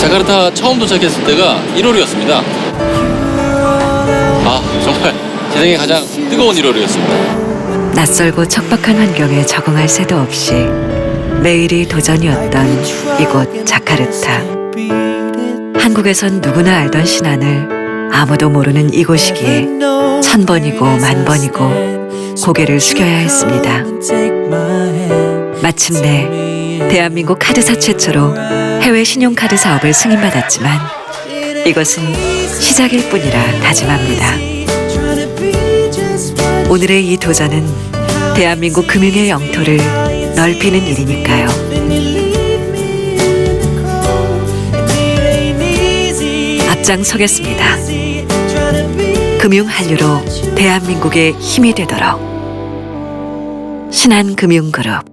자카르타 처음 도착했을 때가 1월이었습니다. 아 정말 제 생에 가장 뜨거운 1월이었습니다. 낯설고 척박한 환경에 적응할 새도 없이 매일이 도전이었던 이곳 자카르타. 한국에선 누구나 알던 신안을 아무도 모르는 이곳이기에 천 번이고 만 번이고 고개를 숙여야 했습니다. 마침내 대한민국 카드사 최초로 해외 신용카드 사업을 승인받았지만 이것은 시작일 뿐이라 다짐합니다. 오늘의 이 도전은 대한민국 금융의 영토를 넓히는 일이니까요. 앞장서겠습니다. 금융 한류로 대한민국의 힘이 되도록 신한금융그룹